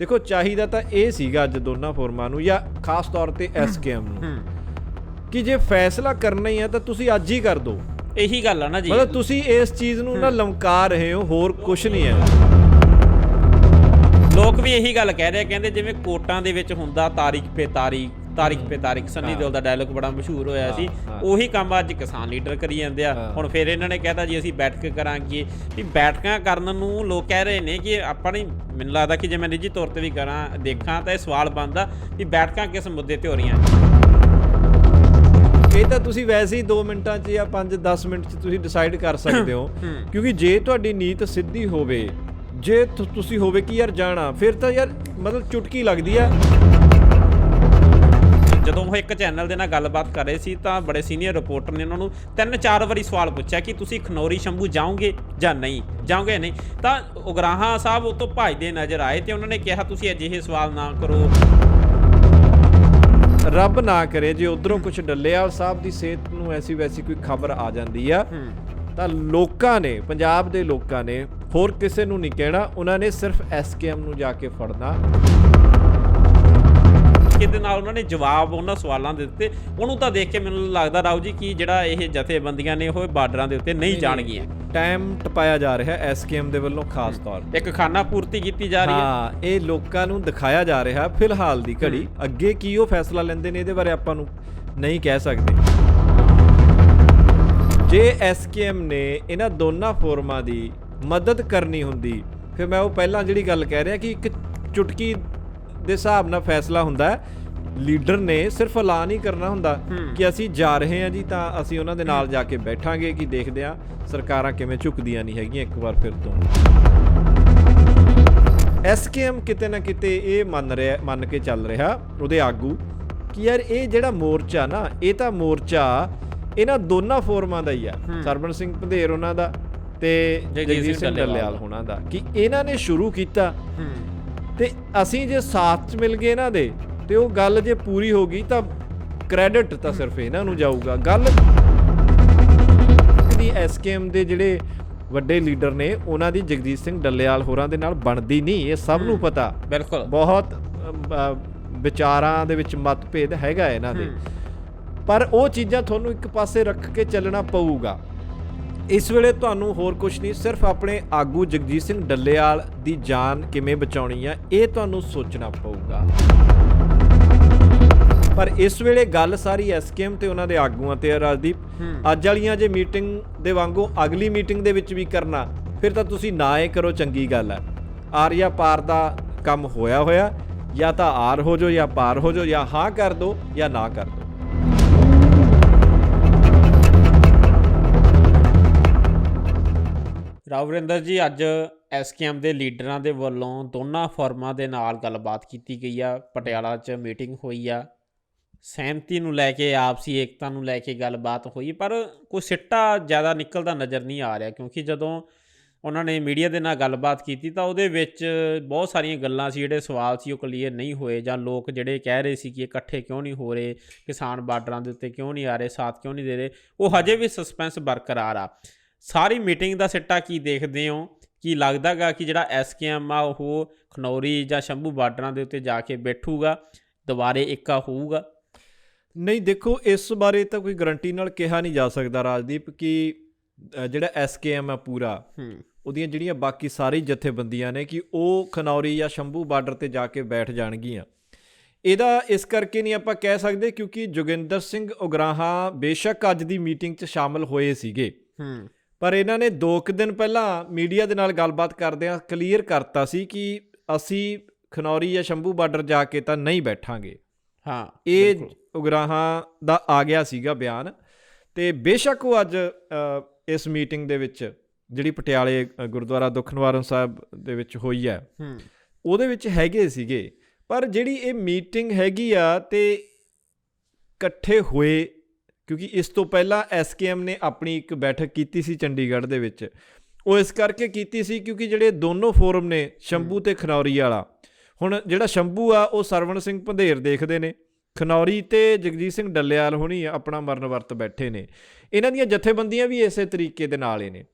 ਦੇਖੋ ਚਾਹੀਦਾ ਤਾਂ ਇਹ ਸੀਗਾ ਅੱਜ ਦੋਨਾਂ ਫੋਰਮਾਂ ਨੂੰ ਜਾਂ ਖਾਸ ਤੌਰ ਤੇ ਐਸਕੇਐਮ ਨੂੰ। ਕਿ ਜੇ ਫੈਸਲਾ ਕਰਨਾ ਹੀ ਹੈ ਤਾਂ ਤੁਸੀਂ ਅੱਜ ਹੀ ਕਰ ਦਿਓ ਇਹੀ ਗੱਲ ਆ ਨਾ ਜੀ। ਮਤਲਬ ਤੁਸੀਂ ਇਸ ਚੀਜ਼ ਨੂੰ ਨਾ ਲਮਕਾ ਰਹੇ ਹੋ ਹੋਰ ਕੁਝ ਨਹੀਂ ਹੈ। ਲੋਕ ਵੀ ਇਹੀ ਗੱਲ ਕਹਿ ਰਹੇ ਆ ਕਹਿੰਦੇ ਜਿਵੇਂ ਕੋਟਾਂ ਦੇ ਵਿੱਚ ਹੁੰਦਾ ਤਾਰੀਖ ਪੇ ਤਾਰੀਖ ਤਾਰੀਖ ਪੇ ਤਾਰੀਖ ਸੰਨੀ ਦਿਓਲ ਦਾ ਡਾਇਲੋਗ ਬੜਾ ਮਸ਼ਹੂਰ ਹੋਇਆ ਸੀ। ਉਹੀ ਕੰਮ ਅੱਜ ਕਿਸਾਨ ਲੀਡਰ ਕਰੀ ਜਾਂਦੇ ਆ। ਹੁਣ ਫਿਰ ਇਹਨਾਂ ਨੇ ਕਹਿਤਾ ਜੀ ਅਸੀਂ ਬੈਠਕ ਕਰਾਂਗੇ। ਵੀ ਬੈਠਕਾਂ ਕਰਨ ਨੂੰ ਲੋਕ ਕਹਿ ਰਹੇ ਨੇ ਕਿ ਆਪਾਂ ਨਹੀਂ ਮੈਨੂੰ ਲੱਗਦਾ ਕਿ ਜੇ ਮੈਂ ਨਿੱਜੀ ਤੌਰ ਤੇ ਵੀ ਕਰਾਂ ਦੇਖਾਂ ਤਾਂ ਇਹ ਸਵਾਲ ਬਣਦਾ ਵੀ ਬੈਠਕਾਂ ਕਿਸ ਮੁੱਦੇ ਤੇ ਹੋ ਰਹੀਆਂ ਇਹ ਤਾਂ ਤੁਸੀਂ ਵੈਸੇ ਹੀ 2 ਮਿੰਟਾਂ 'ਚ ਜਾਂ 5-10 ਮਿੰਟ 'ਚ ਤੁਸੀਂ ਡਿਸਾਈਡ ਕਰ ਸਕਦੇ ਹੋ। ਕਿਉਂਕਿ ਜੇ ਤੁਹਾਡੀ ਨੀਤ ਸਿੱਧੀ ਹੋਵੇ ਜੇ ਤੁਸੀਂ ਹੋਵੇ ਕਿ ਯਾਰ ਜਾਣਾ ਫਿਰ ਤਾਂ ਯਾਰ ਮਤਲਬ ਚੁਟਕੀ ਲੱਗਦੀ ਆ। ਜਦੋਂ ਉਹ ਇੱਕ ਚੈਨਲ ਦੇ ਨਾਲ ਗੱਲਬਾਤ ਕਰ ਰਹੇ ਸੀ ਤਾਂ ਬੜੇ ਸੀਨੀਅਰ ਰਿਪੋਰਟਰ ਨੇ ਉਹਨਾਂ ਨੂੰ ਤਿੰਨ ਚਾਰ ਵਾਰੀ ਸਵਾਲ ਪੁੱਛਿਆ ਕਿ ਤੁਸੀਂ ਖਨੌਰੀ ਸ਼ੰਭੂ ਜਾਓਗੇ ਜਾਂ ਨਹੀਂ ਜਾਓਗੇ ਨਹੀਂ? ਤਾਂ ਉਗਰਾਹਾਂ ਸਾਹਿਬ ਉਹ ਤੋਂ ਭੱਜਦੇ ਨਜ਼ਰ ਆਏ ਤੇ ਉਹਨਾਂ ਨੇ ਕਿਹਾ ਤੁਸੀਂ ਅਜਿਹੇ ਸਵਾਲ ਨਾ ਕਰੋ। ਰੱਬ ਨਾ ਕਰੇ ਜੇ ਉਧਰੋਂ ਕੁਝ ਡੱਲੇਵਾਲ ਸਾਹਿਬ ਦੀ ਸਿਹਤ ਨੂੰ ਐਸੀ ਵੈਸੀ ਕੋਈ ਖਬਰ ਆ ਜਾਂਦੀ ਆ ਤਾਂ ਲੋਕਾਂ ਨੇ ਪੰਜਾਬ ਦੇ ਲੋਕਾਂ ਨੇ ਹੋਰ ਕਿਸੇ ਨੂੰ ਨਹੀਂ ਕਹਿਣਾ ਉਹਨਾਂ ਨੇ ਸਿਰਫ ਐਸਕੇਐਮ ਨੂੰ ਜਾ ਕੇ ਫੜਨਾ। ਕਿਤੇ ਨਾਲ ਉਹਨਾਂ ਨੇ ਜਵਾਬ ਉਹਨਾਂ ਸਵਾਲਾਂ ਦੇ ਦਿੱਤੇ। ਉਹਨੂੰ ਤਾਂ ਦੇਖ ਕੇ ਮੈਨੂੰ ਲੱਗਦਾ ਰਾਉ ਜੀ ਕਿ ਜਿਹੜਾ ਇਹ ਜਥੇਬੰਦੀਆਂ ਨੇ ਉਹ ਬਾਰਡਰਾਂ ਦੇ ਉੱਤੇ ਨਹੀਂ ਜਾਣਗੀਆਂ। ਟਾਈਮ ਟਪਾਇਆ ਜਾ ਰਿਹਾ ਐਸਕੇਐਮ ਦੇ ਵੱਲੋਂ ਖਾਸ ਤੌਰ ਤੇ। ਇੱਕ ਖਾਨਾ ਪੂਰਤੀ ਕੀਤੀ ਜਾ ਰਹੀ ਹੈ। ਹਾਂ ਇਹ ਲੋਕਾਂ ਨੂੰ ਦਿਖਾਇਆ ਜਾ ਰਿਹਾ ਫਿਲਹਾਲ ਦੀ ਘੜੀ। ਅੱਗੇ ਕੀ ਉਹ ਫੈਸਲਾ ਲੈਂਦੇ ਨੇ ਇਹਦੇ ਬਾਰੇ ਆਪਾਂ ਨੂੰ ਨਹੀਂ ਕਹਿ ਸਕਦੇ। ਜੇ ਐਸਕੇਐਮ ਨੇ ਇਹਨਾਂ ਦੋਨਾਂ ਫੋਰਮਾਂ ਦੀ ਮਦਦ ਕਰਨੀ ਹੁੰਦੀ ਫਿਰ ਮੈਂ ਉਹ ਪਹਿਲਾਂ ਜਿਹੜੀ ਗੱਲ ਕਹਿ ਰਿਹਾ ਕਿ ਇੱਕ ਚੁਟਕੀ ਦੇ ਹਿਸਾਬ ਨਾਲ ਫੈਸਲਾ ਹੁੰਦਾ ਹੈ ਲੀਡਰ ਨੇ ਸਿਰਫ ਐਲਾਨ ਹੀ ਕਰਨਾ ਹੁੰਦਾ। ਕਿ ਅਸੀਂ ਜਾ ਰਹੇ ਹਾਂ ਜੀ ਤਾਂ ਅਸੀਂ ਉਹਨਾਂ ਦੇ ਨਾਲ ਜਾ ਕੇ ਬੈਠਾਂਗੇ ਕਿ ਦੇਖਦੇ ਹਾਂ ਸਰਕਾਰਾਂ ਕਿਵੇਂ ਝੁਕਦੀਆਂ ਨਹੀਂ ਹੈਗੀਆਂ ਇੱਕ ਵਾਰ ਫਿਰ ਤੋਂ। ਐਸਕੇਐਮ ਕਿਤੇ ਨਾ ਕਿਤੇ ਇਹ ਮੰਨ ਰਿਹਾ ਮੰਨ ਕੇ ਚੱਲ ਰਿਹਾ ਉਹਦੇ ਆਗੂ ਕਿ ਯਾਰ ਇਹ ਜਿਹੜਾ ਮੋਰਚਾ ਨਾ ਇਹ ਤਾਂ ਮੋਰਚਾ ਇਹਨਾਂ ਦੋਨਾਂ ਫੋਰਮਾਂ ਦਾ ਹੀ ਆ। ਸਰਬਨ ਸਿੰਘ ਪੰਧੇਰ ਉਹਨਾਂ ਦਾ ਤੇ ਜਗਜੀਤ ਸਿੰਘ ਡੱਲੇਵਾਲ। ਉਹਨਾਂ ਦਾ। ਕਿ ਇਹਨਾਂ ਨੇ ਸ਼ੁਰੂ ਕੀਤਾ ਤੇ ਅਸੀਂ ਜੇ ਸਾਥ ਚ ਮਿਲ ਗਏ ਇਹਨਾਂ ਦੇ ਤੇ ਉਹ ਗੱਲ ਜੇ ਪੂਰੀ ਹੋ ਗਈ ਤਾਂ ਕ੍ਰੈਡਿਟ ਤਾਂ ਸਿਰਫ ਇਹਨਾਂ ਨੂੰ ਜਾਊਗਾ। ਗੱਲ ਦੀ ਐਸਕੇਐਮ ਦੇ ਜਿਹੜੇ ਵੱਡੇ ਲੀਡਰ ਨੇ ਉਹਨਾਂ ਦੀ ਜਗਦੀਸ਼ ਸਿੰਘ ਡੱਲੇਵਾਲ ਹੋਰਾਂ ਦੇ ਨਾਲ ਬਣਦੀ ਨਹੀਂ ਇਹ ਸਭ ਨੂੰ ਪਤਾ। ਬਿਲਕੁਲ। ਬਹੁਤ ਵਿਚਾਰਾਂ ਦੇ ਵਿੱਚ ਮਤਭੇਦ ਹੈਗਾ ਇਹਨਾਂ ਦੇ। ਪਰ ਉਹ ਚੀਜ਼ਾਂ ਤੁਹਾਨੂੰ ਇੱਕ ਪਾਸੇ ਰੱਖ ਕੇ ਚੱਲਣਾ ਪਊਗਾ। ਇਸ ਵੇਲੇ ਤੁਹਾਨੂੰ ਹੋਰ ਕੁਝ ਨਹੀਂ ਸਿਰਫ ਆਪਣੇ ਆਗੂ ਜਗਜੀਤ ਸਿੰਘ ਡੱਲੇਵਾਲ ਦੀ ਜਾਨ ਕਿਵੇਂ ਬਚਾਉਣੀ ਆ ਇਹ ਤੁਹਾਨੂੰ ਸੋਚਣਾ ਪਊਗਾ। ਪਰ ਇਸ ਵੇਲੇ ਗੱਲ ਸਾਰੀ ਐਸਕੇਐਮ ਤੇ ਉਹਨਾਂ ਦੇ ਆਗੂਆਂ ਤੇ ਆ ਰਾਜਦੀਪ। ਅੱਜ ਵਾਲੀਆਂ ਜੇ ਮੀਟਿੰਗ ਦੇ ਵਾਂਗੂ ਅਗਲੀ ਮੀਟਿੰਗ ਦੇ ਵਿੱਚ ਵੀ ਕਰਨਾ ਫਿਰ ਤਾਂ ਤੁਸੀਂ ਨਾ ਇਹ ਕਰੋ ਚੰਗੀ ਗੱਲ ਹੈ ਆਰਿਆ ਪਾਰ ਦਾ ਕੰਮ ਹੋਇਆ ਹੋਇਆ ਜਾਂ ਤਾਂ ਆਰ ਹੋ ਜਾਓ ਜਾਂ ਪਾਰ ਹੋ ਜਾਓ ਜਾਂ ਹਾਂ ਕਰ ਦਿਓ ਜਾਂ ਨਾ ਕਰ ਦਿਓ ਰਾਵਰਿੰਦਰ ਜੀ, ਅੱਜ ਐਸਕੇਐਮ ਦੇ ਲੀਡਰਾਂ ਦੇ ਵੱਲੋਂ ਦੋਨਾਂ ਫਰਮਾਂ ਦੇ ਨਾਲ ਗੱਲਬਾਤ ਕੀਤੀ ਗਈ ਆ, ਪਟਿਆਲਾ 'ਚ ਮੀਟਿੰਗ ਹੋਈ ਆ। ਸਹਿਮਤੀ ਨੂੰ ਲੈ ਕੇ, ਆਪਸੀ ਏਕਤਾ ਨੂੰ ਲੈ ਕੇ ਗੱਲਬਾਤ ਹੋਈ, ਪਰ ਕੋਈ ਸਿੱਟਾ ਜ਼ਿਆਦਾ ਨਿਕਲਦਾ ਨਜ਼ਰ ਨਹੀਂ ਆ ਰਿਹਾ, ਕਿਉਂਕਿ ਜਦੋਂ ਉਹਨਾਂ ਨੇ ਮੀਡੀਆ ਦੇ ਨਾਲ ਗੱਲਬਾਤ ਕੀਤੀ ਤਾਂ ਉਹਦੇ ਵਿੱਚ ਬਹੁਤ ਸਾਰੀਆਂ ਗੱਲਾਂ ਸੀ, ਜਿਹੜੇ ਸਵਾਲ ਸੀ ਉਹ ਕਲੀਅਰ ਨਹੀਂ ਹੋਏ, ਜਾਂ ਲੋਕ ਜਿਹੜੇ ਕਹਿ ਰਹੇ ਸੀ ਕਿ ਇਕੱਠੇ ਕਿਉਂ ਨਹੀਂ ਹੋ ਰਹੇ, ਕਿਸਾਨ ਬਾਰਡਰਾਂ ਦੇ ਉੱਤੇ ਕਿਉਂ ਨਹੀਂ ਆ ਰਹੇ, ਸਾਥ ਕਿਉਂ ਨਹੀਂ ਦੇ ਰਹੇ, ਉਹ ਹਜੇ ਵੀ ਸਸਪੈਂਸ ਬਰਕਰਾਰ ਆ। ਸਾਰੀ ਮੀਟਿੰਗ ਦਾ ਸਿੱਟਾ ਕੀ ਦੇਖਦੇ ਹੋ? ਕੀ ਲੱਗਦਾਗਾ ਕਿ ਜਿਹੜਾ ਐਸਕੇਐਮ ਆ ਉਹ ਖਨੌਰੀ ਜਾਂ ਸ਼ੰਭੂ ਬਾਰਡਰਾਂ ਦੇ ਉੱਤੇ ਜਾ ਕੇ ਬੈਠੂਗਾ ਦੁਬਾਰੇ ਇੱਕਾ ਹੋਊਗਾ? ਨਹੀਂ ਦੇਖੋ ਇਸ ਬਾਰੇ ਤਾਂ ਕੋਈ ਗਰੰਟੀ ਨਾਲ ਕਿਹਾ ਨਹੀਂ ਜਾ ਸਕਦਾ ਰਾਜਦੀਪ ਕਿ ਜਿਹੜਾ ਐਸਕੇਐਮ ਆ ਪੂਰਾ ਉਹਦੀਆਂ ਜਿਹੜੀਆਂ ਬਾਕੀ ਸਾਰੀ ਜਥੇਬੰਦੀਆਂ ਨੇ ਕਿ ਉਹ ਖਨੌਰੀ ਜਾਂ ਸ਼ੰਭੂ ਬਾਰਡਰ ਤੇ ਜਾ ਕੇ ਬੈਠ ਜਾਣਗੀਆਂ। ਇਹਦਾ ਇਸ ਕਰਕੇ ਨਹੀਂ ਆਪਾਂ ਕਹਿ ਸਕਦੇ ਕਿਉਂਕਿ ਜੋਗਿੰਦਰ ਸਿੰਘ ਉਗਰਾਹਾਂ ਬੇਸ਼ੱਕ ਅੱਜ ਦੀ ਮੀਟਿੰਗ 'ਚ ਸ਼ਾਮਲ ਹੋਏ ਸੀਗੇ। ਹੂੰ। ਪਰ ਇਹਨਾਂ ਨੇ 2 ਕੁ ਦਿਨ ਪਹਿਲਾਂ ਮੀਡੀਆ ਦੇ ਨਾਲ ਗੱਲਬਾਤ ਕਰਦਿਆਂ ਕਲੀਅਰ ਕਰਤਾ ਸੀ ਕਿ ਅਸੀਂ ਖਨੌਰੀ ਜਾਂ ਸ਼ੰਭੂ ਬਾਰਡਰ ਜਾ ਕੇ ਤਾਂ ਨਹੀਂ ਬੈਠਾਂਗੇ। ਹਾਂ ਇਹ। ਉਗਰਾਹਾਂ ਦਾ ਆ ਗਿਆ ਸੀਗਾ ਬਿਆਨ ਤੇ ਬੇਸ਼ੱਕ ਉਹ ਅੱਜ ਇਸ ਮੀਟਿੰਗ ਦੇ ਵਿੱਚ ਜਿਹੜੀ ਪਟਿਆਲੇ ਗੁਰਦੁਆਰਾ ਦੁਖਨਿਵਾਰਨ ਸਾਹਿਬ ਦੇ ਵਿੱਚ ਹੋਈ ਹੈ ਹੂੰ। ਉਹਦੇ ਵਿੱਚ ਹੈਗੇ ਸੀਗੇ। ਪਰ ਜਿਹੜੀ ਇਹ ਮੀਟਿੰਗ ਹੈਗੀ ਆ ਤੇ ਇਕੱਠੇ ਹੋਏ ਕਿਉਂਕਿ ਇਸ ਤੋਂ ਪਹਿਲਾਂ ਐਸਕੇਐਮ ਨੇ ਆਪਣੀ ਇੱਕ ਬੈਠਕ ਕੀਤੀ ਸੀ ਚੰਡੀਗੜ੍ਹ ਦੇ ਵਿੱਚ। ਉਹ ਇਸ ਕਰਕੇ ਕੀਤੀ ਸੀ ਕਿਉਂਕਿ ਜਿਹੜੇ ਦੋਨੋਂ ਫੋਰਮ ਨੇ ਸ਼ੰਭੂ ਤੇ ਖਨੌਰੀ ਵਾਲਾ ਹੁਣ ਜਿਹੜਾ ਸ਼ੰਭੂ ਆ ਉਹ ਸਰਵਣ ਸਿੰਘ ਪੰਧੇਰ ਦੇਖਦੇ ਨੇ। ਖਨੌਰੀ ਤੇ ਜਗਜੀਤ ਸਿੰਘ ਡੱਲੇਵਾਲ ਹੋਣੀ ਆਪਣਾ ਮਰਨ ਵਰਤ ਬੈਠੇ ਨੇ। ਇਹਨਾਂ ਦੀਆਂ ਜਥੇਬੰਦੀਆਂ ਵੀ ਇਸੇ ਤਰੀਕੇ ਦੇ ਨਾਲ ਹੀ ਨੇ।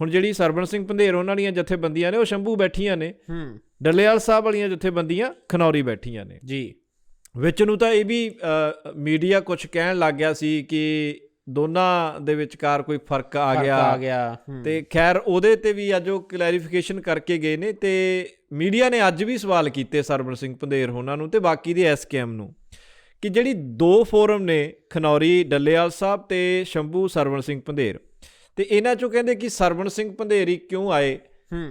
ਹੁਣ ਜਿਹੜੀ ਸਰਵਣ ਸਿੰਘ ਪੰਧੇਰ ਉਹਨਾਂ ਦੀਆਂ ਜਥੇਬੰਦੀਆਂ ਨੇ ਉਹ ਸ਼ੰਭੂ ਬੈਠੀਆਂ ਨੇ। ਹੂੰ। ਡੱਲੇਵਾਲ ਸਾਹਿਬ ਵਾਲੀਆਂ ਜਥੇਬੰਦੀਆਂ ਖਨੌਰੀ ਬੈਠੀਆਂ ਨੇ। ਜੀ। ਵਿੱਚ ਨੂੰ ਤਾਂ ਇਹ ਵੀ ਮੀਡੀਆ ਕੁਝ ਕਹਿਣ ਲੱਗ ਗਿਆ ਸੀ ਕਿ ਦੋਨਾਂ ਦੇ ਵਿਚਕਾਰ ਕੋਈ ਫ਼ਰਕ ਆ ਗਿਆ। ਆ ਗਿਆ ਤੇ ਖੈਰ ਉਹਦੇ ਤੇ ਵੀ ਅੱਜ ਉਹ ਕਲੈਰੀਫਿਕੇਸ਼ਨ ਕਰਕੇ ਗਏ ਨੇ ਤੇ ਮੀਡੀਆ ਨੇ ਅੱਜ ਵੀ ਸਵਾਲ ਕੀਤੇ ਸਰਵਣ ਸਿੰਘ ਪੰਧੇਰ ਹੋਣਾ ਨੂੰ ਤੇ ਬਾਕੀ ਦੇ ਐਸਕੇਐਮ ਨੂੰ ਕਿ ਜਿਹੜੀ ਦੋ ਫੋਰਮ ਨੇ ਖਨੌਰੀ ਡੱਲੇਵਾਲ ਸਾਹਿਬ ਤੇ ਸ਼ੰਭੂ ਸਰਵਣ ਸਿੰਘ ਪੰਧੇਰ ਤੇ ਇਹਨਾਂ ਚੋਂ ਕਹਿੰਦੇ ਕਿ ਸਰਵਣ ਸਿੰਘ ਪੰਧੇਰੀ ਕਿਉਂ ਆਏ?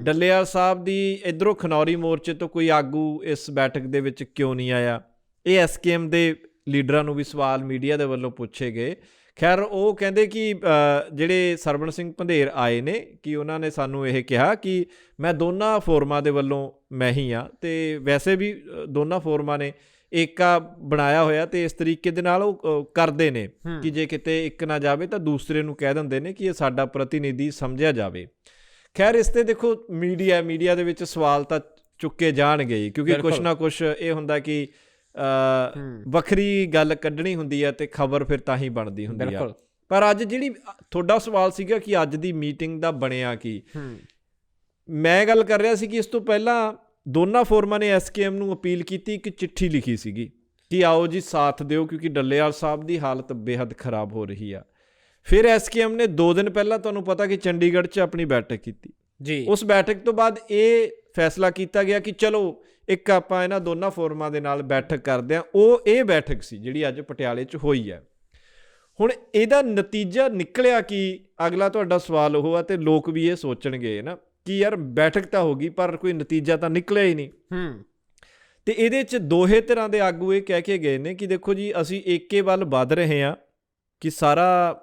ਡੱਲੇਵਾਲ ਸਾਹਿਬ ਦੀ ਇਧਰੋਂ ਖਨੌਰੀ ਮੋਰਚੇ ਤੋਂ ਕੋਈ ਆਗੂ ਇਸ ਬੈਠਕ ਦੇ ਵਿੱਚ ਕਿਉਂ ਨਹੀਂ ਆਇਆ? ਇਹ ਐਸਕੇਐਮ ਦੇ ਲੀਡਰਾਂ ਨੂੰ ਵੀ ਸਵਾਲ ਮੀਡੀਆ ਦੇ ਵੱਲੋਂ ਪੁੱਛੇ ਗਏ ਖੈਰ ਉਹ ਕਹਿੰਦੇ ਕਿ ਜਿਹੜੇ ਸਰਵਣ ਸਿੰਘ ਪੰਧੇਰ ਆਏ ਨੇ ਕਿ ਉਹਨਾਂ ਨੇ ਸਾਨੂੰ ਇਹ ਕਿਹਾ ਕਿ ਮੈਂ ਦੋਨਾਂ ਫੋਰਮਾਂ ਦੇ ਵੱਲੋਂ ਮੈਂ ਹੀ ਆ ਤੇ ਵੈਸੇ ਵੀ ਦੋਨਾਂ ਫੋਰਮਾਂ ਨੇ ਏਕਾ ਬਣਾਇਆ ਹੋਇਆ ਤੇ ਇਸ ਤਰੀਕੇ ਦੇ ਨਾਲ ਉਹ ਕਰਦੇ ਨੇ। ਕਿ ਜੇ ਕਿਤੇ ਇੱਕ ਨਾ ਜਾਵੇ ਤਾਂ ਦੂਸਰੇ ਨੂੰ ਕਹਿ ਦਿੰਦੇ ਨੇ ਕਿ ਇਹ ਸਾਡਾ ਪ੍ਰਤੀਨਿਧੀ ਸਮਝਿਆ ਜਾਵੇ ਖੈਰ ਇਸ ਤੇ ਦੇਖੋ ਮੀਡੀਆ ਮੀਡੀਆ ਦੇ ਵਿੱਚ ਸਵਾਲ ਤਾਂ ਚੁੱਕੇ ਜਾਣਗੇ ਕਿਉਂਕਿ ਕੁਛ। ਨਾ ਕੁਛ ਇਹ ਹੁੰਦਾ ਕਿ। ਵੱਖਰੀ ਗੱਲ ਕੱਢਣੀ ਹੁੰਦੀ ਹੈ ਤੇ ਖਬਰ ਫਿਰ ਤਾਂ ਹੀ ਬਣਦੀ ਹੁੰਦੀ ਆ। ਪਰ ਅੱਜ ਜਿਹੜੀ ਤੁਹਾਡਾ ਸਵਾਲ ਸੀਗਾ ਕਿ ਅੱਜ ਦੀ ਮੀਟਿੰਗ ਦਾ ਬਣਿਆ ਕੀ। ਮੈਂ ਗੱਲ ਕਰ ਰਿਹਾ ਸੀ ਕਿ ਇਸ ਤੋਂ ਪਹਿਲਾਂ ਦੋਨਾਂ ਫੋਰਮਾਂ ਨੇ ਐਸਕੇਐਮ ਨੂੰ ਅਪੀਲ ਕੀਤੀ ਇੱਕ ਚਿੱਠੀ ਲਿਖੀ ਸੀਗੀ ਕਿ ਆਓ ਜੀ ਸਾਥ ਦਿਓ ਕਿਉਂਕਿ ਡੱਲੇਵਾਲ ਸਾਹਿਬ ਦੀ ਹਾਲਤ ਬੇहद ਖਰਾਬ ਹੋ ਰਹੀ ਆ। ਫਿਰ ਐਸਕੇਐਮ ਨੇ 2 ਦਿਨ ਪਹਿਲਾਂ ਤੁਹਾਨੂੰ ਪਤਾ ਕਿ ਚੰਡੀਗੜ੍ਹ 'ਚ ਆਪਣੀ ਬੈਠਕ ਕੀਤੀ। ਜੀ। ਉਸ ਬੈਠਕ ਤੋਂ ਬਾਅਦ ਇਹ ਫੈਸਲਾ ਕੀਤਾ ਗਿਆ ਕਿ ਚਲੋ ਇੱਕ ਆਪਾਂ ਇਹਨਾਂ ਦੋਨਾਂ ਫੋਰਮਾਂ ਦੇ ਨਾਲ ਬੈਠਕ ਕਰਦੇ ਹਾਂ। ਉਹ ਇਹ ਬੈਠਕ ਸੀ ਜਿਹੜੀ ਅੱਜ ਪਟਿਆਲੇ 'ਚ ਹੋਈ ਹੈ। ਹੁਣ ਇਹਦਾ ਨਤੀਜਾ ਨਿਕਲਿਆ ਕਿ? ਅਗਲਾ ਤੁਹਾਡਾ ਸਵਾਲ ਉਹ ਆ ਤੇ ਲੋਕ ਵੀ ਇਹ ਸੋਚਣਗੇ ਨਾ ਕਿ ਯਾਰ ਬੈਠਕ ਤਾਂ ਹੋ ਗਈ ਪਰ ਕੋਈ ਨਤੀਜਾ ਤਾਂ ਨਿਕਲਿਆ ਹੀ ਨਹੀਂ। ਹੂੰ। ਤੇ ਇਹਦੇ 'ਚ ਦੋਹੇ ਤਰ੍ਹਾਂ ਦੇ ਆਗੂ ਇਹ ਕਹਿ ਕੇ ਗਏ ਨੇ ਕਿ ਦੇਖੋ ਜੀ ਅਸੀਂ ਏਕੇ ਵੱਲ ਵੱਧ ਰਹੇ ਹਾਂ ਕਿ ਸਾਰਾ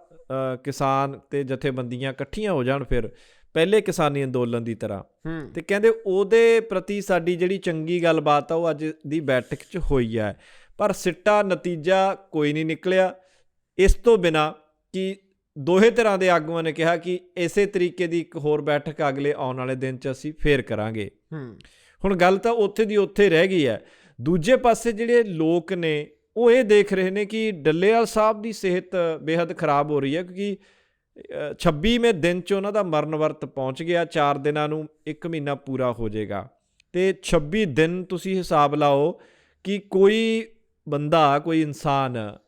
ਕਿਸਾਨ ਤੇ ਜਥੇਬੰਦੀਆਂ ਇਕੱਠੀਆਂ ਹੋ ਜਾਣ ਫਿਰ। ਪਹਿਲੇ ਕਿਸਾਨੀ ਅੰਦੋਲਨ ਦੀ ਤਰ੍ਹਾਂ। ਤੇ ਕਹਿੰਦੇ ਉਹਦੇ ਪ੍ਰਤੀ ਸਾਡੀ ਜਿਹੜੀ ਚੰਗੀ ਗੱਲਬਾਤ ਆ ਉਹ ਅੱਜ ਦੀ ਬੈਠਕ 'ਚ ਹੋਈ ਹੈ ਪਰ ਸਿੱਟਾ ਨਤੀਜਾ ਕੋਈ ਨਹੀਂ ਨਿਕਲਿਆ। ਇਸ ਤੋਂ ਬਿਨਾ ਕਿ ਦੋਹੇ ਤਰ੍ਹਾਂ ਦੇ ਆਗੂਆਂ ਨੇ ਕਿਹਾ ਕਿ ਇਸੇ ਤਰੀਕੇ ਦੀ ਇੱਕ ਹੋਰ ਬੈਠਕ ਅਗਲੇ ਆਉਣ ਵਾਲੇ ਦਿਨ 'ਚ ਅਸੀਂ ਫੇਰ ਕਰਾਂਗੇ। ਹੁਣ ਗੱਲ ਤਾਂ ਉੱਥੇ ਦੀ ਉੱਥੇ ਰਹਿ ਗਈ ਹੈ। ਦੂਜੇ ਪਾਸੇ ਜਿਹੜੇ ਲੋਕ ਨੇ ਉਹ ਇਹ ਦੇਖ ਰਹੇ ਨੇ ਕਿ ਡੱਲੇਵਾਲ ਸਾਹਿਬ ਦੀ ਸਿਹਤ ਬੇहद ਖਰਾਬ ਹੋ ਰਹੀ ਹੈ ਕਿਉਂਕਿ 26ਵੇਂ ਦਿਨ 'ਚ ਉਹਨਾਂ ਦਾ ਮਰਨ ਵਰਤ ਪਹੁੰਚ ਗਿਆ 4 ਦਿਨਾਂ ਨੂੰ 1 ਮਹੀਨਾ ਪੂਰਾ ਹੋ ਜਾਏਗਾ ਤੇ 26 ਦਿਨ ਤੁਸੀਂ ਹਿਸਾਬ ਲਾਓ ਕਿ ਕੋਈ ਬੰਦਾ ਕੋਈ ਇਨਸਾਨ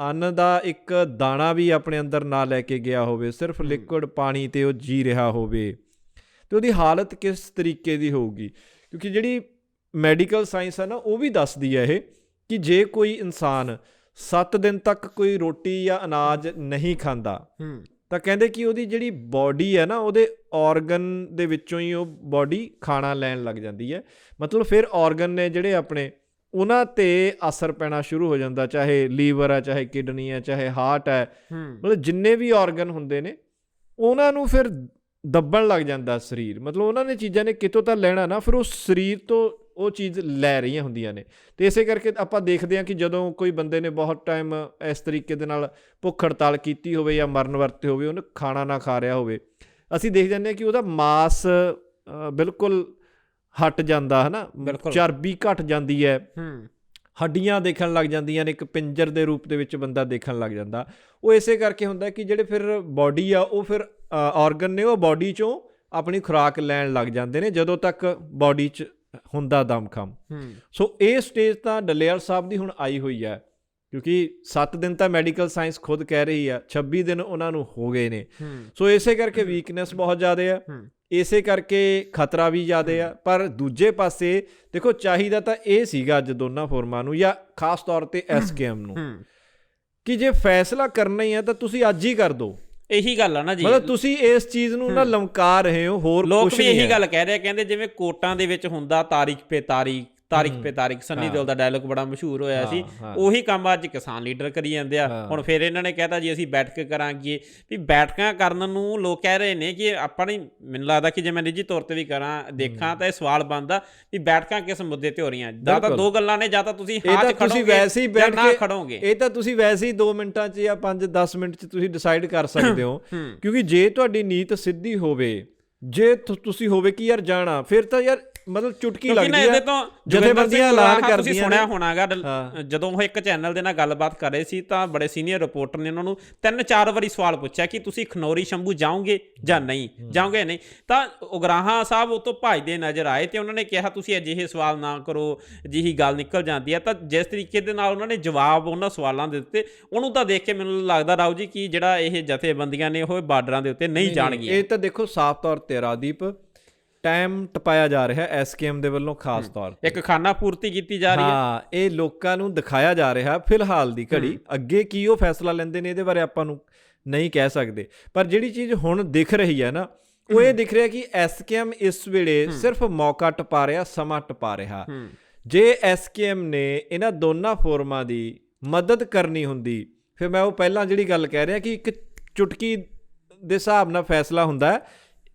ਅੰਨ ਦਾ ਇੱਕ ਦਾਣਾ ਵੀ ਆਪਣੇ ਅੰਦਰ ਨਾ ਲੈ ਕੇ ਗਿਆ ਹੋਵੇ ਸਿਰਫ। ਲਿਕੁਇਡ ਪਾਣੀ ਤੇ ਉਹ ਜੀ ਰਿਹਾ ਹੋਵੇ ਤੇ ਉਹਦੀ ਹਾਲਤ ਕਿਸ ਤਰੀਕੇ ਦੀ ਹੋਊਗੀ ਕਿਉਂਕਿ ਜਿਹੜੀ ਮੈਡੀਕਲ ਸਾਇੰਸ ਹੈ ਨਾ ਉਹ ਵੀ ਦੱਸਦੀ ਹੈ ਇਹ ਕਿ ਜੇ ਕੋਈ ਇਨਸਾਨ 7 ਦਿਨ ਤੱਕ ਕੋਈ ਰੋਟੀ ਜਾਂ ਅਨਾਜ ਨਹੀਂ ਖਾਂਦਾ। ਹੂੰ। ਤਾਂ ਕਹਿੰਦੇ ਕਿ ਉਹਦੀ ਜਿਹੜੀ ਬਾਡੀ ਹੈ ਨਾ ਉਹਦੇ ਆਰਗਨ ਦੇ ਵਿੱਚੋਂ ਹੀ ਉਹ ਬਾਡੀ ਖਾਣਾ ਲੈਣ ਲੱਗ ਜਾਂਦੀ ਹੈ। ਮਤਲਬ ਫਿਰ ਆਰਗਨ ਨੇ ਜਿਹੜੇ ਆਪਣੇ ਉਹਨਾਂ ਤੇ ਅਸਰ ਪੈਣਾ ਸ਼ੁਰੂ ਹੋ ਜਾਂਦਾ ਚਾਹੇ ਲੀਵਰ ਹੈ ਚਾਹੇ ਕਿਡਨੀ ਹੈ ਚਾਹੇ ਹਾਰਟ ਹੈ। ਹੂੰ। ਮਤਲਬ ਜਿੰਨੇ ਵੀ ਆਰਗਨ ਹੁੰਦੇ ਨੇ ਉਹਨਾਂ ਨੂੰ ਫਿਰ ਦੱਬਣ ਲੱਗ ਜਾਂਦਾ ਸਰੀਰ। ਮਤਲਬ ਉਹਨਾਂ ਨੇ ਚੀਜ਼ਾਂ ਨੇ ਕਿਤੋਂ ਤਾਂ ਲੈਣਾ ਨਾ ਫਿਰ ਉਹ ਸਰੀਰ ਤੋਂ ਉਹ ਚੀਜ਼ ਲੈ ਰਹੀਆਂ ਹੁੰਦੀਆਂ ਨੇ। ਤੇ ਇਸੇ ਕਰਕੇ ਆਪਾਂ ਦੇਖਦੇ ਹਾਂ ਕਿ ਜਦੋਂ ਕੋਈ ਬੰਦੇ ਨੇ ਬਹੁਤ ਟਾਈਮ ਇਸ ਤਰੀਕੇ ਦੇ ਨਾਲ ਭੁੱਖ ਹੜਤਾਲ ਕੀਤੀ ਹੋਵੇ ਜਾਂ ਮਰਨ ਵਰਤੇ ਹੋਵੇ ਉਹਨੇ ਖਾਣਾ ਨਾ ਖਾ ਰਿਹਾ ਹੋਵੇ ਅਸੀਂ ਦੇਖ ਜਾਂਦੇ ਹਾਂ ਕਿ ਉਹਦਾ ਮਾਸ ਬਿਲਕੁਲ ਹਟ ਜਾਂਦਾ ਹੈ ਨਾ। ਚਰਬੀ ਘਟ ਜਾਂਦੀ ਹੈ। ਹੂੰ। ਹੱਡੀਆਂ ਦੇਖਣ ਲੱਗ ਜਾਂਦੀਆਂ ਨੇ ਇੱਕ ਪਿੰਜਰ ਦੇ ਰੂਪ ਦੇ ਵਿੱਚ ਬੰਦਾ ਦੇਖਣ ਲੱਗ ਜਾਂਦਾ। ਉਹ ਇਸੇ ਕਰਕੇ ਹੁੰਦਾ ਕਿ ਜਿਹੜੇ ਫਿਰ ਬਾਡੀ ਆ ਉਹ ਫਿਰ ਆਰਗਨ ਨੇ ਉਹ ਬਾਡੀ ਚੋਂ ਆਪਣੀ ਖੁਰਾਕ ਲੈਣ ਲੱਗ ਜਾਂਦੇ ਨੇ ਜਦੋਂ ਤੱਕ ਬਾਡੀ 'ਚ ਹੁੰਦਾ ਦਮਖਮ। ਸੋ ਇਹ ਸਟੇਜ ਤਾਂ ਡੱਲੇਵਾਲ ਸਾਹਿਬ ਦੀ ਹੁਣ ਆਈ ਹੋਈ ਹੈ ਕਿਉਂਕਿ 7 ਦਿਨ ਤਾਂ ਮੈਡੀਕਲ ਸਾਇੰਸ ਖੁਦ ਕਹਿ ਰਹੀ ਆ 26 ਦਿਨ ਉਹਨਾਂ ਨੂੰ ਹੋ ਗਏ ਨੇ। ਸੋ ਇਸੇ ਕਰਕੇ ਵੀਕਨੈਸ ਬਹੁਤ ਜ਼ਿਆਦਾ ਆ। ਹੂੰ। ਇਸੇ ਕਰਕੇ ਖਤਰਾ ਵੀ ਜ਼ਿਆਦਾ ਆ। ਪਰ ਦੂਜੇ ਪਾਸੇ ਦੇਖੋ ਚਾਹੀਦਾ ਤਾਂ ਇਹ ਸੀਗਾ ਅੱਜ ਦੋਨਾਂ ਫੋਰਮਾਂ ਨੂੰ ਜਾਂ ਖਾਸ ਤੌਰ ਤੇ ਐਸਕੇਐਮ ਨੂੰ। ਕਿ ਜੇ ਫੈਸਲਾ ਕਰਨਾ ਹੀ ਹੈ ਤਾਂ ਤੁਸੀਂ ਅੱਜ ਹੀ ਕਰ ਦਿਓ। ਇਹੀ ਗੱਲ ਆ ਨਾ ਜੀ। ਮਤਲਬ ਤੁਸੀਂ ਇਸ ਚੀਜ਼ ਨੂੰ ਨਾ ਲਮਕਾ ਰਹੇ ਹੋ ਹੋਰ ਲੋਕ ਕੁਝ ਵੀ ਨਹੀਂ ਇਹੀ ਹੈ। ਗੱਲ ਕਹਿ ਰਹੇ ਆ ਕਹਿੰਦੇ ਜਿਵੇਂ ਕੋਟਾਂ ਦੇ ਵਿੱਚ ਹੁੰਦਾ ਤਾਰੀਖ ਪੇ ਤਾਰੀਖ। ਤਾਰੀਖ ਪੇ ਤਾਰੀਖ ਸੰਨੀ ਦਿਓਲ ਦਾ ਡਾਇਲੋਗ ਬੜਾ ਮਸ਼ਹੂਰ ਹੋਇਆ ਸੀ। ਉਹੀ ਕੰਮ ਅੱਜ ਕਿਸਾਨ ਲੀਡਰ ਕਰੀ ਜਾਂਦੇ ਆ। ਹੁਣ ਫਿਰ ਇਹਨਾਂ ਨੇ ਕਹਿਤਾ ਜੀ ਅਸੀਂ ਬੈਠਕ ਕਰਾਂਗੇ। ਵੀ ਬੈਠਕਾਂ ਕਰਨ ਨੂੰ ਲੋਕ ਕਹਿ ਰਹੇ ਨੇ ਕਿ ਆਪਾਂ ਨਹੀਂ ਮੈਨੂੰ ਲੱਗਦਾ ਕਿ ਜੇ ਮੈਂ ਨਿੱਜੀ ਤੌਰ ਤੇ ਵੀ ਕਰਾਂ ਦੇਖਾਂ ਤਾਂ ਇਹ ਸਵਾਲ ਬਣਦਾ ਵੀ ਬੈਠਕਾਂ ਕਿਸ ਮੁੱਦੇ ਤੇ ਹੋ ਰਹੀਆਂ। ਜਾਂ ਤਾਂ। ਦੋ ਗੱਲਾਂ ਨੇ ਜਾਂ ਤਾਂ ਤੁਸੀਂ ਹਾਂ ਤਾਂ ਚ ਤੁਸੀਂ ਵੈਸੇ ਹੀ ਬੈਠ ਨਾ ਕੇ ਖੜੋਗੇ। ਇਹ ਤਾਂ ਤੁਸੀਂ ਵੈਸੇ ਹੀ 2 ਮਿੰਟਾਂ 'ਚ ਜਾਂ 5-10 ਮਿੰਟ 'ਚ ਤੁਸੀਂ ਡਿਸਾਈਡ ਕਰ ਸਕਦੇ ਹੋ। ਕਿਉਂਕਿ ਜੇ ਤੁਹਾਡੀ ਨੀਤ ਸਿੱਧੀ ਹੋਵੇ ਜੇ ਤੁਸੀਂ ਹੋਵੇ ਕਿ ਯਾਰ ਜਾਣਾ ਫਿਰ ਤਾਂ ਯਾਰ ਮਤਲਬ ਚੁਟਕੀ ਲੱਗਦੀ ਆ ਜਥੇਬੰਦੀਆਂ ਐਲਾਨ ਗੁਲਾਹਾ ਤੁਸੀਂ ਕਰਦੀਆਂ ਸੁਣਿਆ। ਹੋਣਾਗਾ। ਜਦੋਂ ਉਹ ਇੱਕ ਚੈਨਲ ਦੇ ਨਾਲ ਗੱਲਬਾਤ ਕਰ ਰਹੇ ਸੀ ਤਾਂ ਬੜੇ ਸੀਨੀਅਰ ਰਿਪੋਰਟਰ ਨੇ ਉਹਨਾਂ ਨੂੰ ਤਿੰਨ ਚਾਰ ਵਾਰੀ ਸਵਾਲ ਪੁੱਛਿਆ ਕਿ ਤੁਸੀਂ ਖਨੌਰੀ ਸ਼ੰਭੂ ਜਾਓਗੇ ਜਾਂ ਨਹੀਂ? ਜਾਓਗੇ ਨਹੀਂ? ਤਾਂ ਉਗਰਾਹਾਂ ਸਾਹਿਬ ਉਹ ਤੋਂ ਭੱਜਦੇ ਨਜ਼ਰ ਆਏ ਤੇ ਉਹਨਾਂ ਨੇ ਕਿਹਾ ਤੁਸੀਂ ਅਜਿਹੇ ਸਵਾਲ ਨਾ ਕਰੋ ਅਜਿਹੀ ਗੱਲ ਨਿਕਲ ਜਾਂਦੀ ਹੈ। ਤਾਂ ਜਿਸ ਤਰੀਕੇ ਦੇ ਨਾਲ ਉਹਨਾਂ ਨੇ ਜਵਾਬ ਉਹਨਾਂ ਸਵਾਲਾਂ ਦੇ ਦਿੱਤੇ। ਉਹਨੂੰ ਤਾਂ ਦੇਖ ਕੇ ਮੈਨੂੰ ਲੱਗਦਾ ਰਾਉ ਜੀ ਕਿ ਜਿਹੜਾ ਇਹ ਜਥੇਬੰਦੀਆਂ ਨੇ ਉਹ ਬਾਰਡਰਾਂ ਦੇ ਉੱਤੇ ਨਹੀਂ ਜਾਣਗੀਆਂ। ਇਹ ਤਾਂ ਦੇਖੋ ਸਾਫ਼ ਤੌਰ ਤੇ ਰਾਦੀਪ ਟਾਈਮ ਟਪਾਇਆ ਜਾ ਰਿਹਾ ਹੈ ਐਸਕੇਐਮ ਦੇ ਵੱਲੋਂ ਖਾਸ ਤੌਰ ਤੇ। ਇੱਕ ਖਾਨਾ ਪੂਰਤੀ ਕੀਤੀ ਜਾ ਰਹੀ ਹੈ। ਹਾਂ ਇਹ ਲੋਕਾਂ ਨੂੰ ਦਿਖਾਇਆ ਜਾ ਰਿਹਾ ਫਿਲਹਾਲ ਦੀ ਘੜੀ। ਅੱਗੇ ਕੀ ਉਹ ਫੈਸਲਾ ਲੈਂਦੇ ਨੇ ਇਹਦੇ ਬਾਰੇ ਆਪਾਂ ਨੂੰ ਨਹੀਂ ਕਹਿ ਸਕਦੇ। ਪਰ ਜਿਹੜੀ ਚੀਜ਼ ਹੁਣ ਦਿਖ ਰਹੀ ਹੈ ਨਾ ਉਹ ਇਹ ਦਿਖ ਰਿਹਾ ਕਿ ਐਸਕੇਐਮ ਇਸ ਵੇਲੇ ਸਿਰਫ ਮੌਕਾ ਟਪਾ ਰਿਹਾ ਸਮਾਂ ਟਪਾ ਰਿਹਾ। ਜੇ ਐਸਕੇਐਮ ਨੇ ਇਹਨਾਂ ਦੋਨਾਂ ਫੋਰਮਾਂ ਦੀ ਮਦਦ ਕਰਨੀ ਹੁੰਦੀ ਫਿਰ ਮੈਂ ਉਹ ਪਹਿਲਾਂ ਜਿਹੜੀ ਗੱਲ ਕਹਿ ਰਿਹਾ ਕਿ ਇੱਕ ਚੁਟਕੀ ਦੇ ਹਿਸਾਬ ਨਾਲ ਫੈਸਲਾ ਹੁੰਦਾ ਹੈ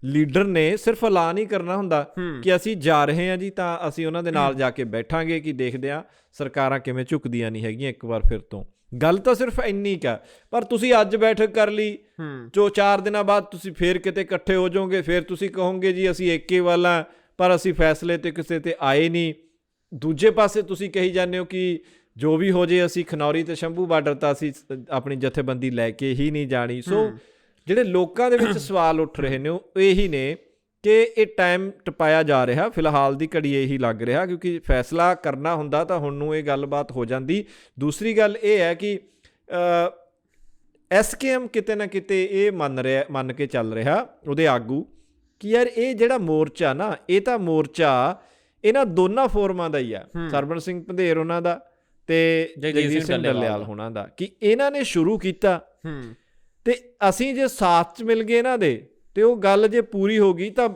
ਲੀਡਰ ਨੇ ਸਿਰਫ ਐਲਾਨ ਹੀ ਕਰਨਾ ਹੁੰਦਾ। ਕਿ ਅਸੀਂ ਜਾ ਰਹੇ ਹਾਂ ਜੀ ਤਾਂ ਅਸੀਂ ਉਹਨਾਂ ਦੇ ਨਾਲ ਜਾ ਕੇ ਬੈਠਾਂਗੇ ਕਿ ਦੇਖਦੇ ਆ ਸਰਕਾਰਾਂ ਕਿਵੇਂ ਝੁਕਦੀਆਂ ਨਹੀਂ ਹੈਗੀਆਂ ਇੱਕ ਵਾਰ ਫਿਰ ਤੋਂ। ਗੱਲ ਤਾਂ ਸਿਰਫ ਇੰਨੀ ਕਾ ਪਰ ਤੁਸੀਂ ਅੱਜ ਬੈਠਕ ਕਰ ਲਈ ਜੋ 4 ਦਿਨਾਂ ਬਾਅਦ ਤੁਸੀਂ ਫੇਰ ਕਿਤੇ ਇਕੱਠੇ ਹੋ ਜਾਓਗੇ ਫੇਰ ਤੁਸੀਂ ਕਹੋਗੇ ਜੀ ਅਸੀਂ ਏਕੇ ਵਾਲਾ ਪਰ ਅਸੀਂ ਫੈਸਲੇ ਤੇ ਕਿਸੇ ਤੇ ਆਏ ਨਹੀਂ। ਦੂਜੇ ਪਾਸੇ ਤੁਸੀਂ ਕਹੀ ਜਾਂਦੇ ਹੋ ਕਿ ਜੋ ਵੀ ਹੋ ਜੇ ਅਸੀਂ ਖਨੌਰੀ ਤੇ ਸ਼ੰਭੂ ਬਾਰਡਰ ਤਾਂ ਅਸੀਂ ਆਪਣੀ ਜਥੇਬੰਦੀ ਲੈ ਕੇ ਹੀ ਨਹੀਂ ਜਾਣੀ। ਸੋ ਜਿਹੜੇ ਲੋਕਾਂ ਦੇ ਵਿੱਚ ਸਵਾਲ ਉੱਠ ਰਹੇ ਨੇ ਉਹ ਇਹੀ ਨੇ ਕਿ ਇਹ ਟਾਈਮ ਟਪਾਇਆ ਜਾ ਰਿਹਾ ਫਿਲਹਾਲ ਦੀ ਘੜੀ ਇਹੀ ਲੱਗ ਰਿਹਾ ਕਿਉਂਕਿ ਫੈਸਲਾ ਕਰਨਾ ਹੁੰਦਾ ਤਾਂ ਹੁਣ ਨੂੰ ਇਹ ਗੱਲਬਾਤ ਹੋ ਜਾਂਦੀ। ਦੂਸਰੀ ਗੱਲ ਇਹ ਹੈ ਕਿ ਐਸਕੇਐਮ ਕਿਤੇ ਨਾ ਕਿਤੇ ਇਹ ਮੰਨ ਰਿਹਾ ਮੰਨ ਕੇ ਚੱਲ ਰਿਹਾ ਉਹਦੇ ਆਗੂ ਕਿ ਯਾਰ ਇਹ ਜਿਹੜਾ ਮੋਰਚਾ ਨਾ ਇਹ ਤਾਂ ਮੋਰਚਾ ਇਹਨਾਂ ਦੋਨਾਂ ਫੋਰਮਾਂ ਦਾ ਹੀ ਆ। ਸਰਬਨ ਸਿੰਘ ਪੰਧੇਰ ਉਹਨਾਂ ਦਾ ਤੇ ਜਗਜੀਤ ਸਿੰਘ ਡੱਲੇਵਾਲ ਹੋਣਾ ਦਾ ਕਿ ਇਹਨਾਂ ਨੇ ਸ਼ੁਰੂ ਕੀਤਾ। ਹੂੰ। ਤੇ ਅਸੀਂ ਜੇ ਸਾਥ ਚ ਮਿਲ ਗਏ ਇਹਨਾਂ ਦੇ ਤੇ ਉਹ ਗੱਲ ਜੇ ਪੂਰੀ ਹੋ ਗਈ ਤਾਂ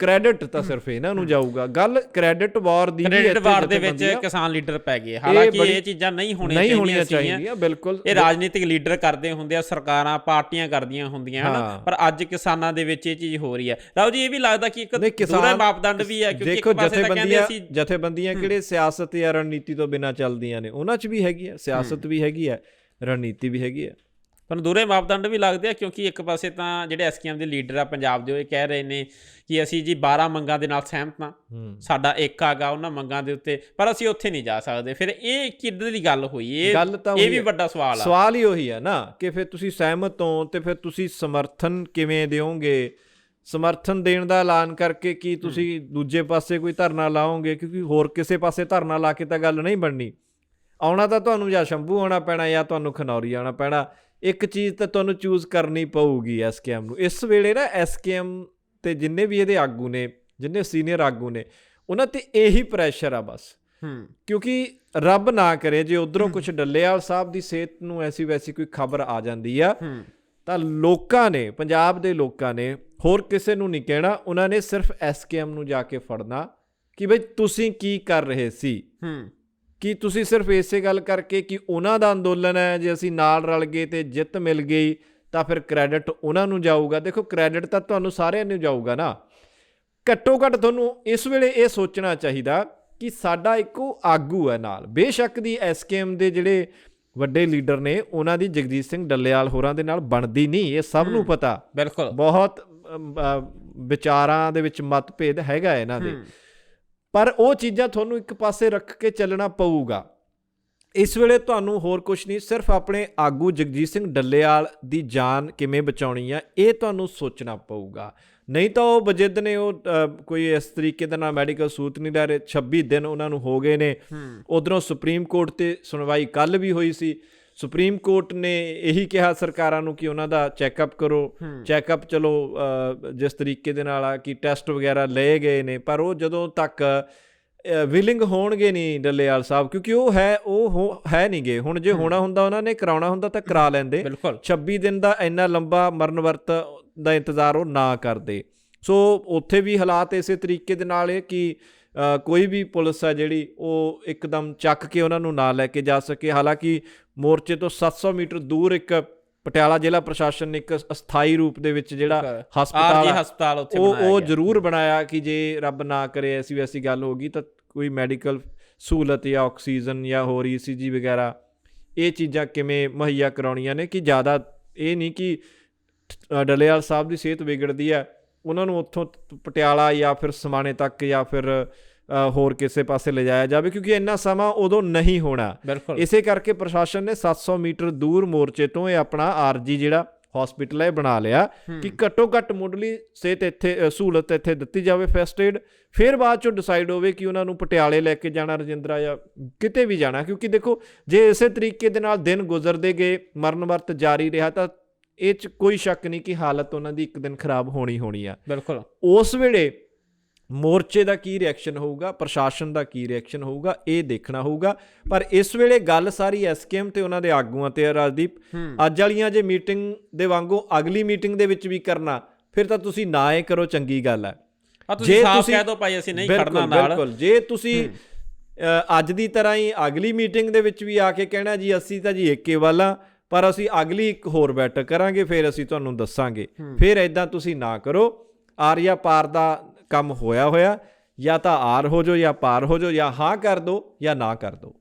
ਕ੍ਰੈਡਿਟ ਤਾਂ ਸਿਰਫ ਇਹਨਾਂ ਨੂੰ ਜਾਊਗਾ। ਗੱਲ ਕ੍ਰੈਡਿਟ ਵਾਰ ਦੀ ਵੀ ਕ੍ਰੈਡਿਟ ਵਾਰ ਦੇ ਵਿੱਚ ਕਿਸਾਨ ਲੀਡਰ ਪੈ ਗਏ ਹਾਲਾਂਕਿ ਇਹ ਚੀਜ਼ਾਂ ਨਹੀਂ ਹੋਣੀਆਂ ਨਹੀਂ ਹੋਣੀਆਂ ਸੀਗੀਆਂ। ਚਾਹੀਦੀਆਂ ਬਿਲਕੁਲ। ਇਹ ਰਾਜਨੀਤਿਕ ਲੀਡਰ ਕਰਦੇ ਹੁੰਦੇ ਆ ਸਰਕਾਰਾਂ ਪਾਰਟੀਆਂ ਕਰਦੀਆਂ ਹੁੰਦੀਆਂ ਹਨ। ਪਰ ਅੱਜ ਕਿਸਾਨਾਂ ਦੇ ਵਿੱਚ ਇਹ ਚੀਜ਼ ਹੋ ਰਹੀ ਹੈ ਰਾਓ ਜੀ ਇਹ ਵੀ ਲੱਗਦਾ ਕਿ ਇੱਕ ਦੂਰਾ ਮਾਪਦੰਡ ਵੀ ਹੈ ਕਿਉਂਕਿ ਇੱਕ ਪਾਸੇ ਤਾਂ ਕਹਿੰਦੇ ਅਸੀਂ ਜਥੇਬੰਦੀਆਂ ਕਿਹੜੇ ਸਿਆਸਤ ਜਾਂ ਰਣਨੀਤੀ ਤੋਂ ਬਿਨਾਂ ਚੱਲਦੀਆਂ ਨੇ? ਉਹਨਾਂ 'ਚ ਵੀ ਹੈਗੀ ਹੈ ਸਿਆਸਤ ਵੀ ਹੈਗੀ ਹੈ ਰਣਨੀਤੀ ਵੀ ਹੈਗੀ ਹੈ ਪਰ ਦੂਰੇ ਮਾਪਦੰਡ ਵੀ ਲੱਗਦੇ ਆ ਕਿਉਂਕਿ ਇੱਕ ਪਾਸੇ ਤਾਂ ਜਿਹੜੇ ਐਸਕੇਐਮ ਦੇ ਲੀਡਰ ਆ ਪੰਜਾਬ ਦੇ ਉਹ ਇਹ ਕਹਿ ਰਹੇ ਨੇ ਕਿ ਅਸੀਂ ਜੀ 12 ਮੰਗਾਂ ਦੇ ਨਾਲ ਸਹਿਮਤ ਹਾਂ। ਸਾਡਾ ਇੱਕ ਆਗਾ ਉਹਨਾਂ ਮੰਗਾਂ ਦੇ ਉੱਤੇ ਪਰ ਅਸੀਂ ਉੱਥੇ ਨਹੀਂ ਜਾ ਸਕਦੇ। ਫਿਰ ਇਹ ਕਿੱਦਾਂ ਦੀ ਗੱਲ ਹੋਈ ਇਹ ਇਹ ਵੀ। ਵੱਡਾ ਸਵਾਲ ਆ। ਸਵਾਲ ਹੀ ਉਹੀ ਹੈ ਨਾ ਕਿ ਫਿਰ ਤੁਸੀਂ ਸਹਿਮਤ ਹੋ ਤੇ ਫਿਰ ਤੁਸੀਂ ਸਮਰਥਨ ਕਿਵੇਂ ਦਿਓਗੇ? ਸਮਰਥਨ ਦੇਣ ਦਾ ਐਲਾਨ ਕਰਕੇ ਕੀ ਤੁਸੀਂ ਦੂਜੇ ਪਾਸੇ ਕੋਈ ਧਰਨਾ ਲਾਓਗੇ? ਕਿਉਂਕਿ ਹੋਰ ਕਿਸੇ ਪਾਸੇ ਧਰਨਾ ਲਾ ਕੇ ਤਾਂ ਗੱਲ ਨਹੀਂ ਬਣਨੀ। ਆਉਣਾ ਤਾਂ ਤੁਹਾਨੂੰ ਜਾਂ ਸ਼ੰਭੂ ਆਉਣਾ ਪੈਣਾ ਜਾਂ ਤੁਹਾਨੂੰ ਖਨੌਰੀ ਆਉਣਾ ਪੈਣਾ। ਇੱਕ ਚੀਜ਼ ਤਾਂ ਤੁਹਾਨੂੰ ਚੂਜ਼ ਕਰਨੀ ਪਊਗੀ ਐਸਕੇਐਮ ਨੂੰ। ਇਸ ਵੇਲੇ ਨਾ ਐਸਕੇਐਮ ਤੇ ਜਿੰਨੇ ਵੀ ਇਹਦੇ ਆਗੂ ਨੇ ਜਿੰਨੇ ਸੀਨੀਅਰ ਆਗੂ ਨੇ ਉਹਨਾਂ ਤੇ ਇਹੀ ਪ੍ਰੈਸ਼ਰ ਆ ਬਸ। ਹੂੰ। ਕਿਉਂਕਿ ਰੱਬ ਨਾ ਕਰੇ ਜੇ ਉਧਰੋਂ ਕੁਝ ਡੱਲੇਵਾਲ ਸਾਹਿਬ ਦੀ ਸਿਹਤ ਨੂੰ ਐਸੀ ਵੈਸੀ ਕੋਈ ਖਬਰ ਆ ਜਾਂਦੀ ਆ ਤਾਂ ਲੋਕਾਂ ਨੇ ਪੰਜਾਬ ਦੇ ਲੋਕਾਂ ਨੇ ਹੋਰ ਕਿਸੇ ਨੂੰ ਨਹੀਂ ਕਹਿਣਾ ਉਹਨਾਂ ਨੇ ਸਿਰਫ ਐਸਕੇਐਮ ਨੂੰ ਜਾ ਕੇ ਫੜਨਾ ਕਿ ਬਈ ਤੁਸੀਂ ਕੀ ਕਰ ਰਹੇ ਸੀ। ਹੂੰ। ਕੀ ਤੁਸੀਂ ਸਿਰਫ ਇਸੇ ਗੱਲ ਕਰਕੇ ਕਿ ਉਹਨਾਂ ਦਾ ਅੰਦੋਲਨ ਹੈ ਜੇ ਅਸੀਂ ਨਾਲ ਰਲ ਗਏ ਤੇ ਜਿੱਤ ਮਿਲ ਗਈ ਤਾਂ ਫਿਰ ਕ੍ਰੈਡਿਟ ਉਹਨਾਂ ਨੂੰ ਜਾਊਗਾ? ਦੇਖੋ ਕ੍ਰੈਡਿਟ ਤਾਂ ਤੁਹਾਨੂੰ ਸਾਰਿਆਂ ਨੂੰ ਜਾਊਗਾ ਨਾ। ਘੱਟੋ ਘੱਟ ਤੁਹਾਨੂੰ ਇਸ ਵੇਲੇ ਇਹ ਸੋਚਣਾ ਚਾਹੀਦਾ ਕਿ ਸਾਡਾ ਇੱਕੋ ਆਗੂ ਹੈ ਨਾਲ। ਬੇਸ਼ੱਕ ਦੀ ਐਸਕੇਐਮ ਦੇ ਜਿਹੜੇ ਵੱਡੇ ਲੀਡਰ ਨੇ ਉਹਨਾਂ ਦੀ ਜਗਜੀਤ ਸਿੰਘ ਡੱਲੇਵਾਲ ਹੋਰਾਂ ਦੇ ਨਾਲ ਬਣਦੀ ਨਹੀਂ ਇਹ ਸਭ ਨੂੰ ਪਤਾ। ਬਿਲਕੁਲ। ਬਹੁਤ ਵਿਚਾਰਾਂ ਦੇ ਵਿੱਚ ਮਤਭੇਦ ਹੈਗਾ ਇਹਨਾਂ ਦੇ। ਪਰ ਉਹ ਚੀਜ਼ਾਂ ਤੁਹਾਨੂੰ ਇੱਕ ਪਾਸੇ ਰੱਖ ਕੇ ਚੱਲਣਾ ਪਊਗਾ। ਇਸ ਵੇਲੇ ਤੁਹਾਨੂੰ ਹੋਰ ਕੁਝ ਨਹੀਂ ਸਿਰਫ ਆਪਣੇ ਆਗੂ ਜਗਜੀਤ ਸਿੰਘ ਡੱਲੇਵਾਲ ਦੀ ਜਾਨ ਕਿਵੇਂ ਬਚਾਉਣੀ ਆ ਇਹ ਤੁਹਾਨੂੰ ਸੋਚਣਾ ਪਊਗਾ। ਨਹੀਂ ਤਾਂ ਉਹ ਬਜਿੱਦ ਨੇ ਉਹ ਕੋਈ ਇਸ ਤਰੀਕੇ ਦੇ ਨਾਲ ਮੈਡੀਕਲ ਸੂਤ ਨਹੀਂ ਲੈ ਰਹੇ। 26 ਦਿਨ ਉਹਨਾਂ ਨੂੰ ਹੋ ਗਏ ਨੇ। ਉਧਰੋਂ ਸੁਪਰੀਮ ਕੋਰਟ ਤੇ ਸੁਣਵਾਈ ਕੱਲ ਵੀ ਹੋਈ ਸੀ। ਸੁਪਰੀਮ ਕੋਰਟ ਨੇ ਇਹੀ ਕਿਹਾ ਸਰਕਾਰਾਂ ਨੂੰ ਕਿ ਉਹਨਾਂ ਦਾ ਚੈੱਕਅਪ ਕਰੋ। ਚੈੱਕਅਪ ਚਲੋ ਜਿਸ ਤਰੀਕੇ ਦੇ ਨਾਲ ਆ ਕਿ ਟੈਸਟ ਵਗੈਰਾ ਲਏ ਗਏ ਨੇ ਪਰ ਉਹ ਜਦੋਂ ਤੱਕ ਵਿਲਿੰਗ ਹੋਣਗੇ ਨਹੀਂ ਡੱਲੇਵਾਲ ਸਾਹਿਬ ਕਿਉਂਕਿ ਉਹ ਹੈ ਉਹ ਹੋ- ਹੈ ਨਹੀਂਗੇ ਹੁਣ ਜੇ ਹੋਣਾ ਹੁੰਦਾ ਉਹਨਾਂ ਨੇ ਕਰਾਉਣਾ ਹੁੰਦਾ ਤਾਂ ਕਰਾ ਲੈਂਦੇ। ਬਿਲਕੁਲ। 26 ਦਿਨ ਦਾ ਇੰਨਾ ਲੰਬਾ ਮਰਨ ਵਰਤ ਦਾ ਇੰਤਜ਼ਾਰ ਉਹ ਨਾ ਕਰਦੇ। ਸੋ ਉੱਥੇ ਵੀ ਹਾਲਾਤ ਇਸੇ ਤਰੀਕੇ ਦੇ ਨਾਲ ਹੈ ਕਿ ਕੋਈ ਵੀ ਪੁਲਿਸ ਹੈ ਜਿਹੜੀ ਉਹ ਇੱਕਦਮ ਚੱਕ ਕੇ ਉਹਨਾਂ ਨੂੰ ਨਾ ਲੈ ਕੇ ਜਾ ਸਕੇ। ਹਾਲਾਂਕਿ ਮੋਰਚੇ ਤੋਂ 700 ਮੀਟਰ ਦੂਰ ਇੱਕ ਪਟਿਆਲਾ ਜ਼ਿਲ੍ਹਾ ਪ੍ਰਸ਼ਾਸਨ ਨੇ ਇੱਕ ਅਸਥਾਈ ਰੂਪ ਦੇ ਵਿੱਚ ਜਿਹੜਾ ਹਸਪਤਾਲ ਆ, ਹਸਪਤਾਲ ਉੱਥੇ ਉਹ ਬਣਾਇਆ ਉਹ ਗਿਆ। ਜ਼ਰੂਰ ਬਣਾਇਆ ਕਿ ਜੇ ਰੱਬ ਨਾ ਕਰੇ ਐਸੀ ਵੈਸੀ ਗੱਲ ਹੋ ਗਈ ਤਾਂ ਕੋਈ ਮੈਡੀਕਲ ਸਹੂਲਤ ਜਾਂ ਆਕਸੀਜਨ ਜਾਂ ਹੋਰ ਈਸੀਜੀ ਵਗੈਰਾ ਇਹ ਚੀਜ਼ਾਂ ਕਿਵੇਂ ਮੁਹੱਈਆ ਕਰਾਉਣੀਆਂ ਨੇ ਕਿ ਜ਼ਿਆਦਾ ਇਹ ਨਹੀਂ ਕਿ ਡੱਲੇਵਾਲ ਸਾਹਿਬ ਦੀ ਸਿਹਤ ਵਿਗੜਦੀ ਹੈ ਉਹਨਾਂ ਨੂੰ ਉੱਥੋਂ ਪਟਿਆਲਾ ਜਾਂ ਫਿਰ ਸਮਾਣੇ ਤੱਕ ਜਾਂ ਫਿਰ ਹੋਰ ਕਿਸੇ ਪਾਸੇ ਲਿਜਾਇਆ ਜਾਵੇ ਕਿਉਂਕਿ ਇੰਨਾ ਸਮਾਂ ਉਦੋਂ ਨਹੀਂ ਹੋਣਾ। ਇਸੇ ਕਰਕੇ ਪ੍ਰਸ਼ਾਸਨ ਨੇ 700 ਮੀਟਰ ਦੂਰ ਮੋਰਚੇ ਤੋਂ ਇਹ ਆਪਣਾ ਆਰਜੀ ਜਿਹੜਾ ਹਸਪੀਟਲ ਹੈ ਬਣਾ ਲਿਆ ਕਿ ਘੱਟੋ ਘੱਟ ਮੁੱਢਲੀ ਸਿਹਤ ਇੱਥੇ ਸਹੂਲਤ ਇੱਥੇ ਦਿੱਤੀ ਜਾਵੇ ਫਸਟ ਏਡ ਫਿਰ ਬਾਅਦ ਚੋਂ ਡਿਸਾਈਡ ਹੋਵੇ ਕਿ ਉਹਨਾਂ ਨੂੰ ਪਟਿਆਲੇ ਲੈ ਕੇ ਜਾਣਾ ਰਜਿੰਦਰਾ ਜਾਂ ਕਿਤੇ ਵੀ ਜਾਣਾ ਕਿਉਂਕਿ ਦੇਖੋ ਜੇ ਇਸੇ ਤਰੀਕੇ ਦੇ ਨਾਲ ਦਿਨ ਗੁਜ਼ਰਦੇ ਗਏ ਮਰਨ ਵਰਤ ਜਾਰੀ ਰਿਹਾ ਤਾਂ ਇਹ ਚ ਕੋਈ ਸ਼ੱਕ ਨਹੀਂ ਕਿ ਹਾਲਤ ਉਹਨਾਂ ਦੀ ਇੱਕ ਦਿਨ ਖਰਾਬ ਹੋਣੀ ਹੋਣੀ ਆ। ਬਿਲਕੁਲ। ਉਸ ਵੇਲੇ ਮੋਰਚੇ ਦਾ ਕੀ ਰਿਐਕਸ਼ਨ ਹੋਊਗਾ ਪ੍ਰਸ਼ਾਸਨ ਦਾ ਕੀ ਰਿਐਕਸ਼ਨ ਹੋਊਗਾ ਇਹ ਦੇਖਣਾ ਹੋਊਗਾ। ਪਰ ਇਸ ਵੇਲੇ ਗੱਲ ਸਾਰੀ ਐਸਕੇਐਮ ਤੇ ਉਹਨਾਂ ਦੇ ਆਗੂਆਂ ਤੇ ਆ ਰਾਜਦੀਪ। ਅੱਜ ਵਾਲੀਆਂ ਜੇ ਮੀਟਿੰਗ ਦੇ ਵਾਂਗੂ ਅਗਲੀ ਮੀਟਿੰਗ ਦੇ ਵਿੱਚ ਵੀ ਕਰਨਾ ਫਿਰ ਤਾਂ ਤੁਸੀਂ ਨਾ ਇਹ ਕਰੋ ਚੰਗੀ ਗੱਲ ਹੈ ਆ ਤੁਸੀਂ ਸਾਫ਼ ਕਹਿ ਦੋ ਭਾਈ ਅਸੀਂ ਨਹੀਂ ਖੜਨਾ ਨਾਲ। ਬਿਲਕੁਲ। ਜੇ ਤੁਸੀਂ ਅੱਜ ਦੀ ਤਰ੍ਹਾਂ ਹੀ ਅਗਲੀ ਮੀਟਿੰਗ ਦੇ ਵਿੱਚ ਵੀ ਆ ਕੇ ਕਹਿਣਾ ਜੀ ਅਸੀਂ ਤਾਂ ਜੀ ਏਕੇ ਵਾਲਾ ਪਰ ਅਸੀਂ ਅਗਲੀ ਇੱਕ ਹੋਰ ਬੈਠਕ ਕਰਾਂਗੇ ਫਿਰ ਅਸੀਂ ਤੁਹਾਨੂੰ ਦੱਸਾਂਗੇ। ਫਿਰ ਐਦਾਂ ਤੁਸੀਂ ਨਾ ਕਰੋ। ਆਰਿਆ ਪਾਰ ਦਾ ਕੰਮ ਹੋਇਆ ਹੋਇਆ ਜਾਂ ਤਾਂ ਆਰ ਹੋ ਜਾਓ ਜਾਂ ਪਾਰ ਹੋ ਜਾਓ ਜਾਂ ਹਾਂ ਕਰ ਦਿਓ ਜਾਂ ਨਾ ਕਰ ਦਿਓ